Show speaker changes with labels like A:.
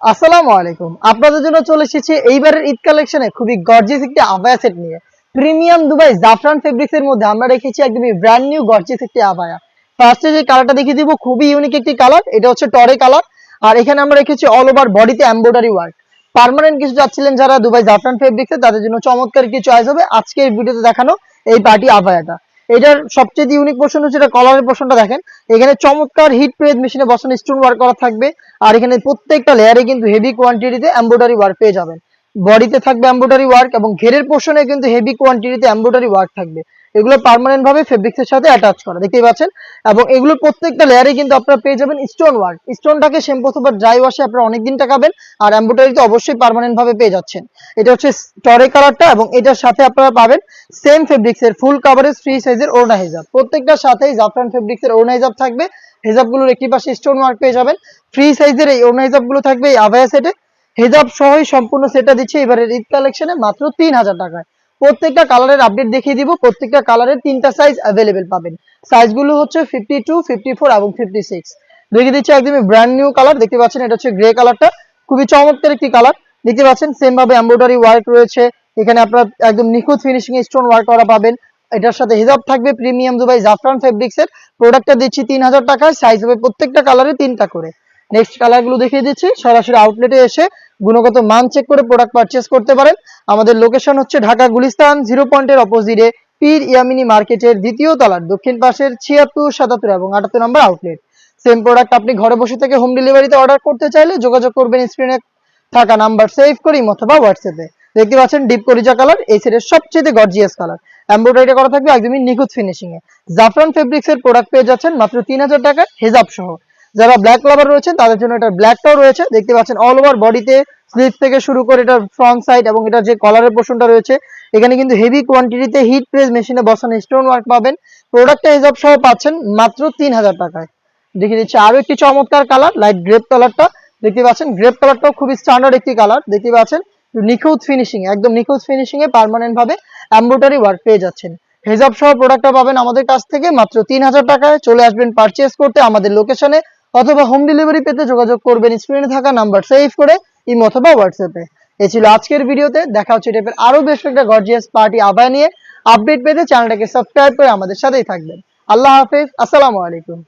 A: আসসালামু আলাইকুম। আপনাদের জন্য চলে এসেছি এইবারের ঈদ কালেকশনে খুবই গর্জিয়াস একটি আবায়া সেট নিয়ে। প্রিমিয়াম দুবাই জাফরান ফেব্রিক্স এর মধ্যে আমরা রেখেছি একদমই ব্র্যান্ড নিউ গর্জিয়াস একটি আবায়া ফার্স্টে যে কালারটা দেখিয়ে দিব, খুবই ইউনিক একটি কালার এটা হচ্ছে টরে কালার আর এখানে আমরা রেখেছি অল ওভার বডিতে এমব্রয়ডারি ওয়ার্ক পার্মানেন্ট কিছু যাচ্ছিলেন যারা দুবাই জাফরান ফেব্রিক্স তাদের জন্য চমৎকার কি চয়েস হবে। আজকে এই ভিডিওতে দেখানো এই পার্টি আবায়াটা এটার সবচেয়ে ইউনিক পোর্শন হচ্ছে এটা কলারের পোর্শনটা দেখেন। এখানে চমৎকার হিট প্রেস মেশিনে বসানো স্টোন ওয়ার্ক করা থাকবে। আর এখানে প্রত্যেকটা লেয়ারে কিন্তু হেভি কোয়ান্টিটিতে এমব্রয়ডারি ওয়ার্ক পেয়ে যাবেন। বডিতে থাকবে এমব্রয়ডারি ওয়ার্ক এবং ঘেরের পোর্শনে কিন্তু হেভি কোয়ান্টিটিতে এমব্রয়ডারি ওয়ার্ক থাকবে। এগুলো পার্মানেন্ট ভাবে ফেব্রিক্স এর সাথে অ্যাটাচ করা, দেখতেই পাচ্ছেন? এবং এগুলো প্রত্যেকটা লেয়ারে কিন্তু আপনারা পেয়ে যাবেন স্টোন ওয়ার্ক স্টোনটাকে শ্যাম্পু অথবা ড্রাই ওয়াশে আপনারা অনেকদিন টাকাবেন, আর এমব্রয়ডারি তো অবশ্যই পার্মানেন্ট ভাবে পেয়ে যাচ্ছেন। এটা হচ্ছে টরে কালারটা এবং এটার সাথে আপনারা পাবেন সেম ফেব্রিক্স এর ফুল কাভারেজ ফ্রি সাইজের ওড়না হিজাব। প্রত্যেকটার সাথেই জাফরান ফেব্রিক্স এর ওড়না হিজাব থাকবে। হিজাবগুলোর একটি পাশে স্টোন ওয়ার্ক পেয়ে যাবেন। ফ্রি সাইজের এই ওড়না হিজাবগুলো থাকবে এই আভায়া সেটে হিজাব সহই সম্পূর্ণ সেটটা দিচ্ছে এবারের ঈদ কালেকশনে মাত্র তিন হাজার টাকায়। প্রত্যেকটা কালারের আপডেট দেখিয়ে দিব, প্রত্যেকটা কালারের তিনটা সাইজ অ্যাভেলেবেল পাবেন। সাইজগুলো হচ্ছে ফিফটি টু ফিফটি ফোর এবং ফিফটি সিক্স দেখিয়ে দিচ্ছি একদমই ব্র্যান্ড নিউ কালার দেখতে পাচ্ছেন এটা হচ্ছে গ্রে কালারটা খুবই চমৎকার একটি কালার দেখতে পাচ্ছেন সেম ভাবে এমব্রয়ডারি ওয়ার্ক রয়েছে। এখানে আপনার একদম নিখুঁত ফিনিশিং স্টোন ওয়ার্ক করা পাবেন। এটার সাথে হিজাব থাকবে প্রিমিয়াম দুবাই জাফরান ফেব্রিক্স এর প্রোডাক্টটা দিচ্ছি তিন হাজার টাকায়। সাইজ হবে প্রত্যেকটা কালারে তিনটা করে। নেক্সট কালারগুলো দেখিয়ে দিচ্ছি। সরাসরি আউটলেটে এসে গুণগত মান চেক করে প্রোডাক্ট পারচেস করতে পারেন। আমাদের লোকেশন হচ্ছে ঢাকা গুলিস্তান জিরো পয়েন্টের অপোজিটে পীর ইয়ামিনি মার্কেটের দ্বিতীয় তলার দক্ষিণ পাশের ছিয়াত্তর, সাতাত্তর এবং আটাত্তর নম্বর আউটলেট সেম প্রোডাক্ট আপনি ঘরে বসে থেকে হোম ডেলিভারিতে অর্ডার করতে চাইলে যোগাযোগ করবেন স্ক্রিনে থাকা নাম্বার সেভ করি অথবা হোয়াটসঅ্যাপে দেখতে পাচ্ছেন ডিপ করিজা কালার এই সেটের সবচেয়ে গর্জিয়াস কালার এমব্রয়ডারিটা করা থাকবে একদমই নিখুঁত ফিনিশিং এ। জাফরান ফেব্রিক্স এর প্রোডাক্ট পেয়ে যাচ্ছেন মাত্র তিন হাজার টাকায়, হেজাব সহ। যারা ব্ল্যাক লাভার রয়েছেন, তাদের জন্য এটা ব্ল্যাকটাও রয়েছে। দেখতে পাচ্ছেন অল ওভার বডিতে স্লিপ থেকে শুরু করে এটার ফ্রন্ট সাইড এবং এটা যে কলারের পোর্শনটা রয়েছে, এখানে কিন্তু হেভি কোয়ান্টিটিতে হিট প্রেস মেশিনে বসানো স্টোন ওয়ার্ক পাবেন। প্রোডাক্টটা হিসাব সহ পাচ্ছেন মাত্র তিন হাজার টাকায়। দেখিয়ে দিচ্ছি আরও একটি চমৎকার কালার লাইট গ্রেপ কালারটা দেখতে পাচ্ছেন গ্রেপ কালারটাও খুবই স্ট্যান্ডার্ড একটি কালার দেখতে পাচ্ছেন, নিখুঁত ফিনিশিং একদম নিখুঁত ফিনিশিং এ পার্মানেন্ট ভাবে এমব্রয়ডারি ওয়ার্ক পেয়ে যাচ্ছেন। হেজাব সহ প্রোডাক্টটা পাবেন আমাদের কাছ থেকে মাত্র তিন হাজার টাকায়। চলে আসবেন পারচেস করতে আমাদের লোকেশনে অথবা হোম ডেলিভারি পেতে যোগাযোগ করবেন স্ক্রিনে থাকা নাম্বার সেভ করে ইমো অথবা হোয়াটসঅ্যাপে এ। ছিল আজকের ভিডিওতে, দেখা হচ্ছে টাইপের আরও বেশ একটা গর্জিয়াস পার্টি আবার নিয়ে। আপডেট পেতে চ্যানেলটাকে সাবস্ক্রাইব করে আমাদের সাথেই থাকবেন। আল্লাহ হাফিজ, আসসালামু আলাইকুম।